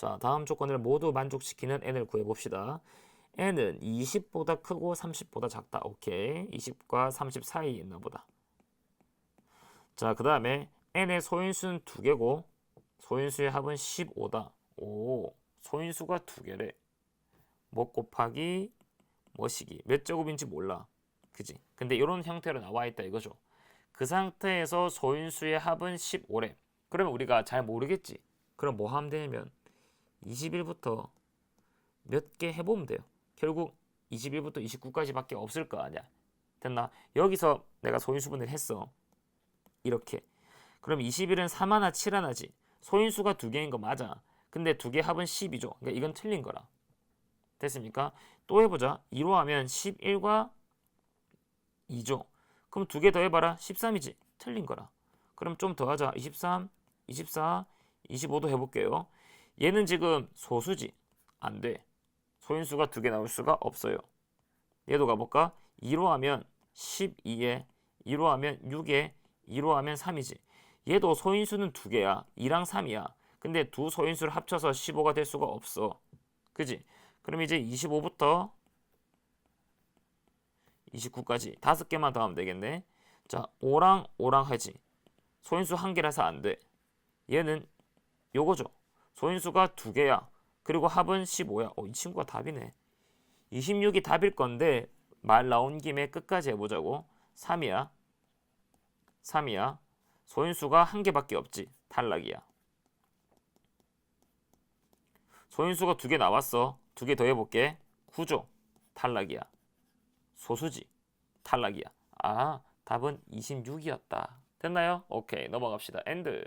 자, 다음 조건을 모두 만족시키는 n을 구해봅시다. n은 20보다 크고 30보다 작다. 오케이. 20과 30 사이에 있나 보다. 자, 그 다음에 n의 소인수는 두 개고 소인수의 합은 15다. 오, 소인수가 두 개래. 뭐 곱하기 뭐시기 몇 제곱인지 몰라. 그지? 근데 이런 형태로 나와 있다 이거죠. 그 상태에서 소인수의 합은 15래. 그러면 우리가 잘 모르겠지. 그럼 뭐 하면 되냐면 21부터 몇 개 해보면 돼요. 결국 21부터 29까지밖에 없을 거 아니야. 됐나? 여기서 내가 소인수분을 했어. 이렇게. 그럼 21은 3 하나 7 하나지. 소인수가 두 개인 거 맞아. 근데 두 개 합은 10이죠. 그러니까 이건 틀린 거라. 됐습니까? 또 해보자. 2로 하면 11과 2죠. 그럼 두 개 더 해봐라. 13이지. 틀린 거라. 그럼 좀 더 하자. 23, 24, 25도 해볼게요. 얘는 지금 소수지. 안 돼. 소인수가 두 개 나올 수가 없어요. 얘도 가볼까? 2로 하면 12에 2로 하면 6에 2로 하면 3이지. 얘도 소인수는 두 개야. 2랑 3이야. 근데 두 소인수를 합쳐서 15가 될 수가 없어. 그지? 그럼 이제 25부터 29까지 다섯 개만 더 하면 되겠네. 자, 5랑 5랑 하지. 소인수 한 개라서 안 돼. 얘는 요거죠. 소인수가 두 개야. 그리고 합은 15야. 어, 이 친구가 답이네. 26이 답일 건데 말 나온 김에 끝까지 해보자고. 3이야. 3이야. 소인수가 한 개밖에 없지. 탈락이야. 소인수가 두 개 나왔어. 두 개 더 해볼게. 9죠. 탈락이야. 소수지. 탈락이야. 아, 답은 26이었다. 됐나요? 오케이, 넘어갑시다. 엔드.